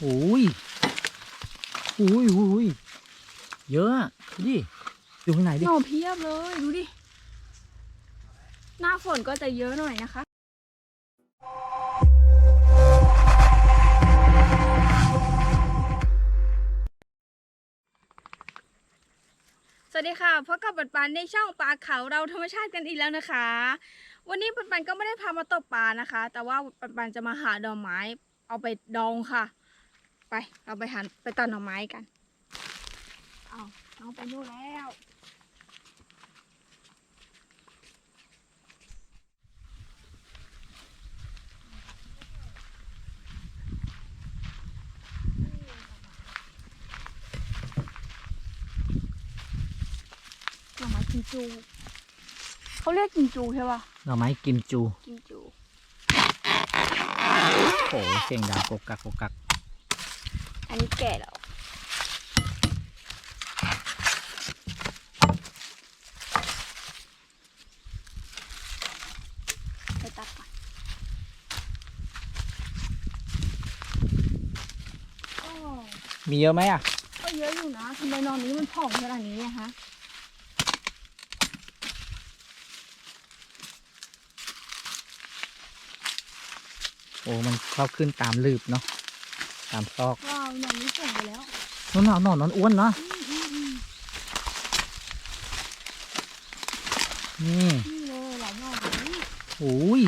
โอ้ยโอ้ยโอ้ยเยอะดูดิอยู่ข้างในดิหน่อเพียบเลยดูดิ หน้าฝนก็จะเยอะหน่อยนะคะสวัสดีค่ะพบกับปันปันในช่องปลาเขาเราธรรมชาติกันอีกแล้วนะคะ วันนี้ปันปันก็ไม่ได้พามาตกปลานะคะ แต่ว่าปันปันจะมาหาดอกไม้เอาไปดองค่ะ ไป เราไปหาไปตัดหน่อไม้กัน เอาน้องไปดูนแล้ว หน่อไม้กิมจู เขาเรียกกิมจูใช่ป่ะ หน่อไม้กิมจู กิมจู โอ้ยเสียงดังกกกักกกกักอั นนี้แก่แล้ว ไปตัดก่อนโอ้มีเยอะไหมอะ ก็เยอะอยู่นะทำไมนอนนี้มันผ่องขนาดนี้อะฮะโอ้ มันชอบขึ้นตามลืบเนาะ ตามซอกว้าวนอนนี้ส่งไปแล้วนอนหนอนนอนนอนอ้วนเนาะอืมอืมอืมนี่นี่เลยหลายนอนเลยโอ้ย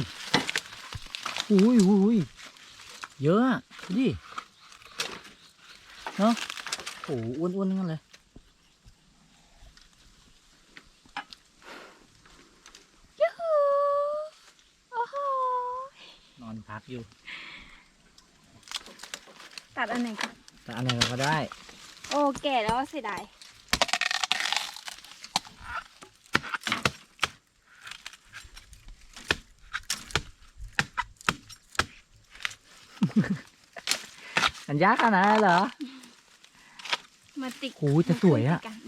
โอ้ยโอ้ยเยอะอะดูดิเนาะโอ้อ้วนอ้วนๆทั้งนั้นเลยยูฮูโอ้โหนอนพักอยู่ ตัดอันไหนก่อนแต่อันไหนเราก็ได้ โอ้แก่แล้วอะเสียดายมันยากขนาดนั้นเหรอ มาติดโอ้ยแต่สวยอะมาติดกัน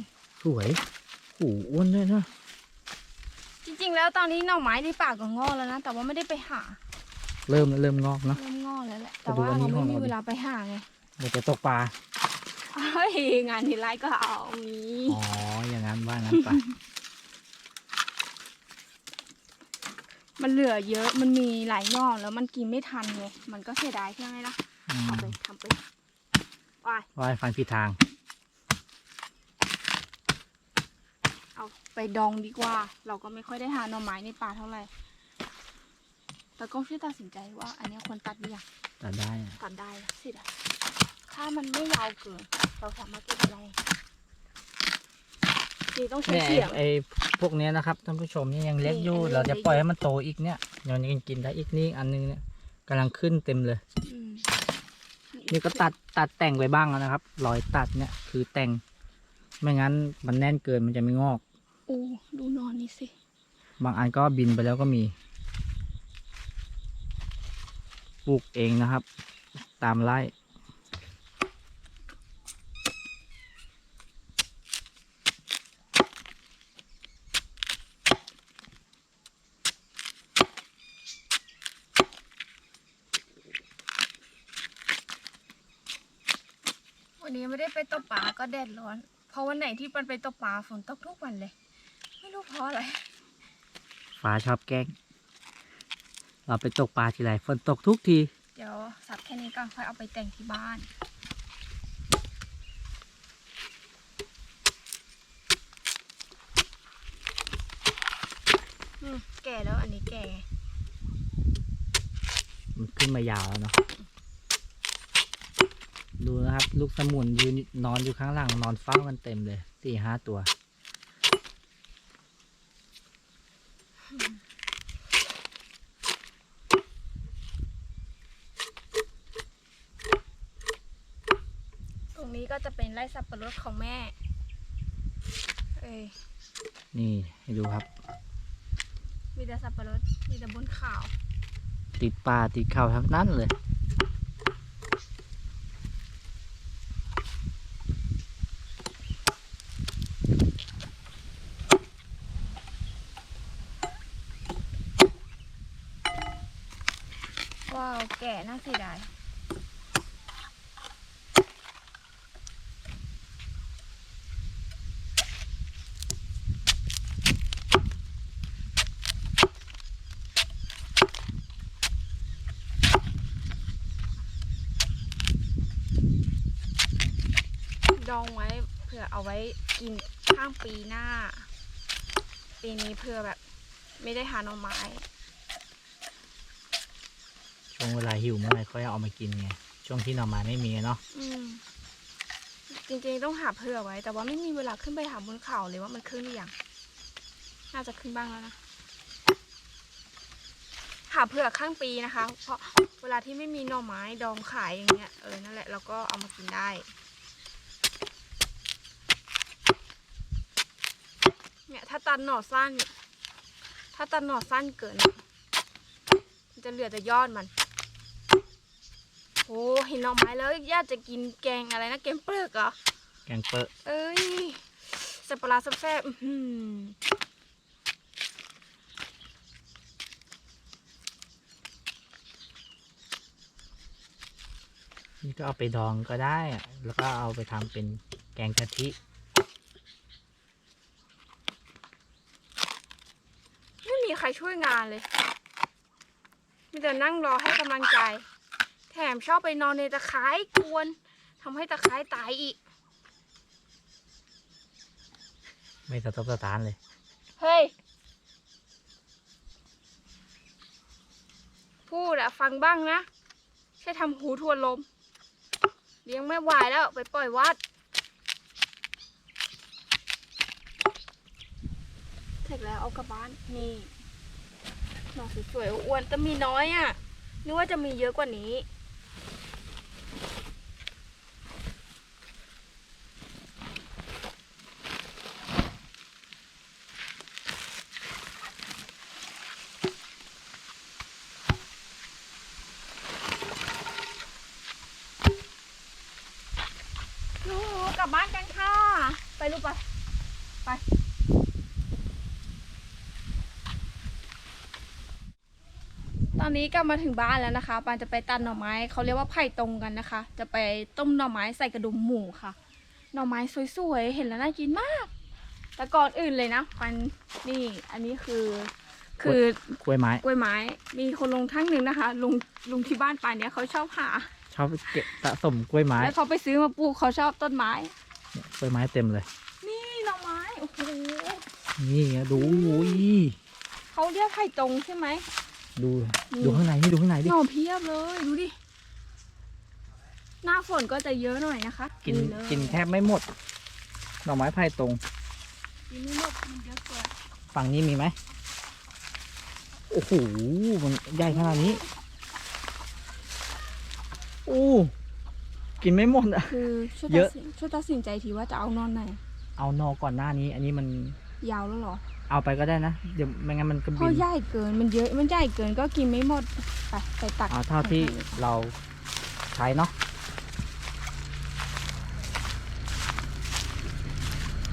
สวยโอ้อ้วนด้วยเนาะจริงๆ แล้วตอนนี้หน่อไม้ในป่าก็งอกแล้วนะ แต่ว่าไม่ได้ไปหา เริ่มเริ่มงอกเนาะ เริ่มงอกแล้วแหละ แต่แต่ดูว่าอันนี้เราไม่ของมีเราดิเวลาไปหาไงเดี๋ยวจะตกปลาเฮ้ยงานทีไรก็เอามีอ๋อ อย่างนั้นว่างั้นไป มันเหลือเยอะ มันมีหลายงอกแล้วมันกินไม่ทันไง มันก็เสียดายใช่ไหมล่ะอืมเอาไปทำไปไปว่ายฟันผิดทาง เอาไปดองดีกว่า เราก็ไม่ค่อยได้หาหน่อไม้ในป่าเท่าไหร่ แต่ก็ช่วยตัดสินใจว่า อันเนี้ยควรตัดหรือยังแต่ได้อะตัดได้นะสิดาถ้ามันไม่ยาวเกิน เราสามารถเก็บได้นี่ต้องใช้เนี่ยเสียงไอ้พวกเนี้ยนะครับท่านผู้ชมเนี่ยยังเล็กอยู่นี่อันนี้เราจะปล่อยให้มันโตอีกเนี่ยยังยังกินได้อีกนี่อันนึงเนี่ยกำลังขึ้นเต็มเลย อืมนี่ก็ตัดตัดแต่งไปบ้างแล้วนะครับ รอยตัดเนี่ยคือแต่ง ไม่งั้นมันแน่นเกินมันจะไม่งอก โอ้ดูนอนนี่สิ บางอันก็บินไปแล้วก็มี ปลูกเองนะครับ ตามไร่วันนี้ไม่ได้ไปตกปลาก็แดดร้อน เพราะวันไหนที่ปันไปตกปลาฝนตกทุกวันเลย ไม่รู้เพราะอะไร ฟ้าชอบแกล้ง เราไปตกปลาทีไรฝนตกทุกที เดี๋ยวสับแค่นี้ก่อนค่อยเอาไปแต่งที่บ้าน อืมแก่แล้วอันนี้แก่ มันขึ้นมายาวแล้วเนาะ ดูนะครับ ลูกสมุนยืนนอนอยู่ข้างหลังนอนเฝ้ากันเต็มเลยสี่ห้าตัว ต รงนี้ก็จะเป็นไร่สับปะรดของแม่ เอ้ยนี่ให้ดูครับ มีแต่สับปะรด มีแต่บนขาว ติดป่าติดเขาทั้งนั้นเลย ว้าว แก่น่าเสียดาย ดองไว้เผื่อเอาไว้กินข้างปีหน้า ปีนี้เผื่อแบบ ไม่ได้หาหน่อไม้ ช่วงเวลาหิวเมื่อไหร่ค่อยเอามากินไง ช่วงที่หน่อไม้ไม่มีอะเนาะอืม จริงๆต้องหาเผื่อไว้ แต่ว่าไม่มีเวลาขึ้นไปหาบนเขาเลยว่ามันขึ้นหรือยัง น่าจะขึ้นบ้างแล้วนะ หาเผื่อข้างปีนะคะ เพราะเวลาที่ไม่มีหน่อไม้ดองขายอย่างเงี้ย เออ นั่นแหละ เราก็เอามากินได้ เนี่ยถ้าตันหน่อสั้น ถ้าตันหน่อสั้นเกินอะมันจะเหลือแต่ยอดมัน โอ้เห็นหน่อไม้แล้วญาติจะกินแกงอะไรนะแกงเปลือกเหรอ แกงเปอะเอ้ยสับปะรดแซ่บๆอื้อหือนี่ก็เอาไปดองก็ได้อะแล้วก็เอาไปทำเป็นแกงกะทิ ไม่มีใคร ช่วยงานเลย มีแต่นั่งรอให้กำลังใจ แถมชอบไปนอนในตะไคร้กวนทำให้ตะไคร้ตายอีก ไม่สะทกสะท้านเลย เฮ้ย พูดอะฟังบ้างนะ ใช่ทำหูทวนลม เลี้ยงไม่ไหวแล้วไปปล่อยวัดเสร็จแล้วเอากลับบ้านนี่ห น่อสวยๆอ้วนแต่มีน้อยอะนึกว่าจะมีเยอะกว่านี้ลูกลับบ้านกันค่ะ ไปลูกไป ไป ตอ นนี้กลับมาถึงบ้านแล้วนะคะปานจะไปตัดหน่อไม้เขาเรียกว่าไผ่ตรงกันนะคะ จะไปต้มหน่อไม้ใส่กระดุมหมูค่ะ หน่อไม้สวยๆ เห็นแล้วน่ากินมาก แต่ก่อนอื่นเลยนะปันนี่อันนี้คือ คือกล้วยไม้กล้วยไม้ มีคนลงทั้งหนึ่งนะคะลุงลุงที่บ้านปานเนี้ยเขาชอบหาชอบเก็บสะสมกล้วยไม้ แล้วเขาไปซื้อมาปลูกเขาชอบต้นไม้เนี่ยกล้วยไม้เต็มเลย นี่หน่อไม้โอ้โหนี่ไงดูอุ้ยเขาเรียกไผ่ตรงใช่ไหม ดูนี่ดูข้างในนี่ดูข้างในดิหน่อเพียบเลยดูดิ หน้าฝนก็จะเยอะหน่อยนะคะกินเลยกินแทบไม่หมด หน่อไม้ไผ่ตรง กินไม่หมดมันเยอะเกินฝั่งนี้มีไหมโอ้โหมันใหญ่ขนาดนี้โอ้กินไม่หมดอะ คือช่วยเยตัอะดสินช่วยตัดสินใจทีว่าจะเอานอนไหน เอานอก่อนหน้านี้ อันนี้มันยาวแล้วเหรอ เอาไปก็ได้นะ เดี๋ยวไม่งั้นมันก็เพบิราะนใหญ่เกินมันเยอะมันใหญ่เกินก็กินไม่หมดไปไปตักเอาเท่าที่เราใช้เนาะ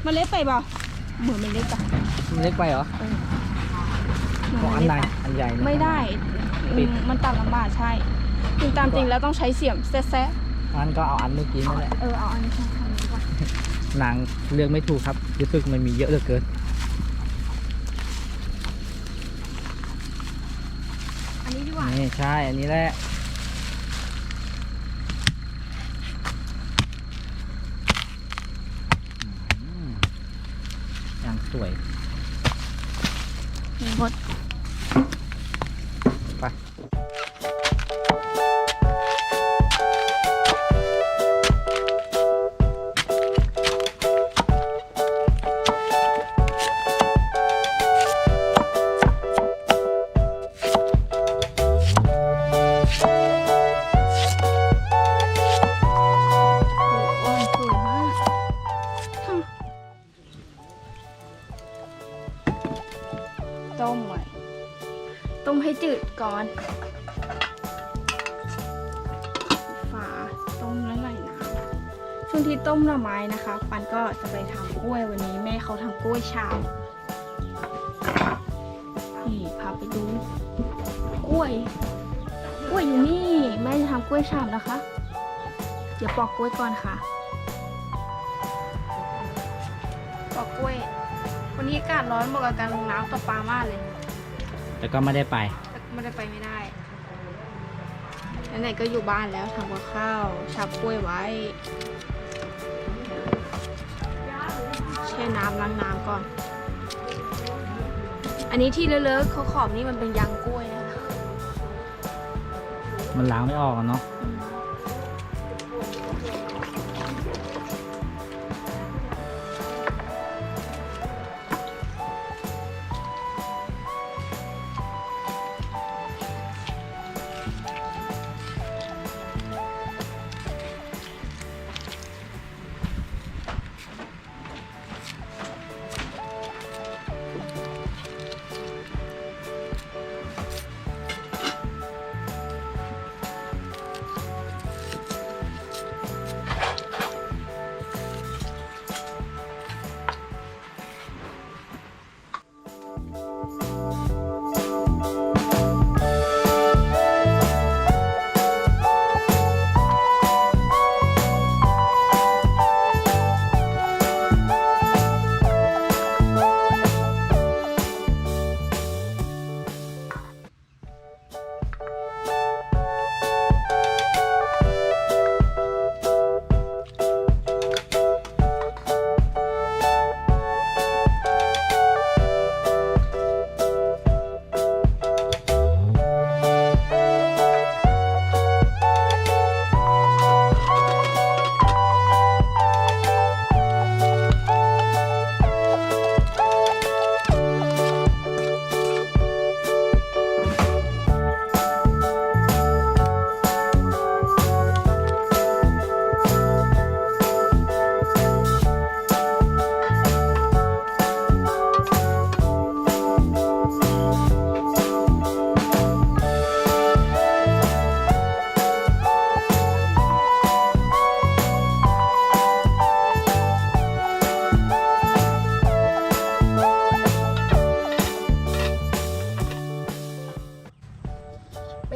มันเล็กไปเปล่าเหมือนมันเล็กอะมันเล็กไปเหรอเออเหขอมืงนอันมัไหนเล็กปอันใหญ่นะไม่ได้ปิดอืมมันตัดลำบากใช่จริงตามจริงแล้วต้องใช้เสียมแซะงั้นก็เอาอันเมื่อกี้นั่นแหละๆเออเอาอันนี้ค่ะอันนี้ดีกว่านางเลือกไม่ถูกครับรู้สึกมันมีเยอะเหลือเกิน อั นี่ใช่อันนี้แหละอย่างสวยหมด วงที่ต้มหน่อไม้นะคะ ปันก็จะไปทำกล้วยวันนี้แม่เขาทำกล้วยชามนี่พาไปดูกล้วย กล้วยอยู่นี่แม่จะทำกล้วยชามนะคะ เดี๋ยวปอกกล้วยก่อนค่ะ ปอกกล้วย วันนี้อากาศร้อนเหมาะกับการลงน้ำตกปลามากเลยแต่ก็ไม่ได้ไปแต่ไม่ได้ไปไม่ได้ไหนๆก็อยู่บ้านแล้วทำกับข้าวชับกล้วยไว้ ช่น้ำล้างน้ำก่อน อันนี้ที่เลอะๆเขาขอบนี่มันเป็นยางกล้วยนะคะ มันล้างไม่ออกอะเนาะ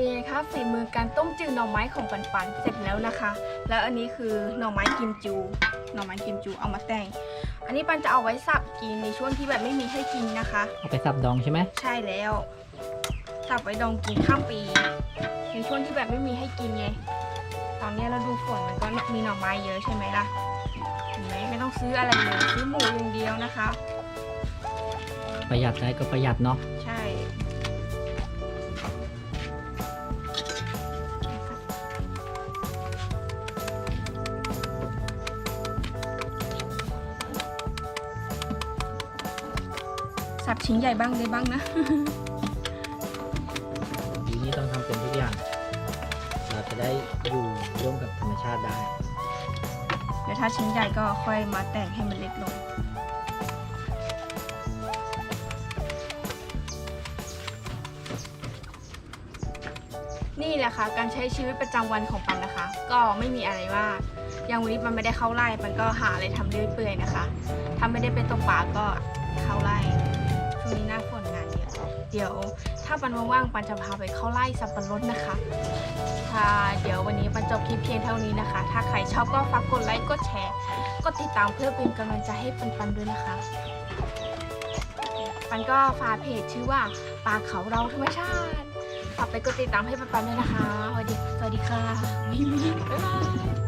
เป็นไงคะฝีมือการต้มจืดหน่อไม้ของปันปันเสร็จแล้วนะคะ แล้วอันนี้คือหน่อไม้กิมจู หน่อไม้กิมจูเอามาแต่ง อันนี้ปันจะเอาไว้สับกินในช่วงที่แบบไม่มีให้กินนะคะ เอาไปสับดองใช่ไหมใช่แล้ว สับไว้ดองกินข้ามปี ในช่วงที่แบบไม่มีให้กินไง ตอนนี้เราดูฝนมันก็มีหน่อไม้เยอะใช่ไหมล่ะเห็นไหมไม่ต้องซื้ออะไรเลยซื้อหมูอย่างเดียวนะคะ ประหยัดได้ก็ประหยัดเนาะใช่ ชิ้นใหญ่บ้างได้บ้างนะ ทีนี้ต้องทำเป็นทุกอย่าง เราจะได้อยู่ร่วมกับธรรมชาติได้ เดี๋ยวถ้าชิ้นใหญ่ก็ค่อยมาแต่งให้มันเล็กลง นี่แหละค่ะ การใช้ชีวิตประจำวันของปันนะคะ ก็ไม่มีอะไรว่าอย่างวันนี้ปันไม่ได้เข้าไร่ปันก็หาอะไรทำเรื่อยเปื่อยนะคะ ถ้าไม่ได้ไปตกปลาก็ เดี๋ยวถ้าปันว่างๆปันจะพาไปเข้าไร่สับปะรดนะคะค่ะเดี๋ยววันนี้ปันจบคลิปเพียงเท่านี้นะคะ ถ้าใครชอบก็ฝากกดไลค์กดแชร์กดติดตามเพื่อเป็นกำลังใจให้ปันปันด้วยนะคะ ปันก็ฝากเพจชื่อว่าปลาเขาเราธรรมชาติฝากไปกดติดตามให้ปันปันด้วยนะคะสวัสดีสวัสดีค่ะบ๊ายบาย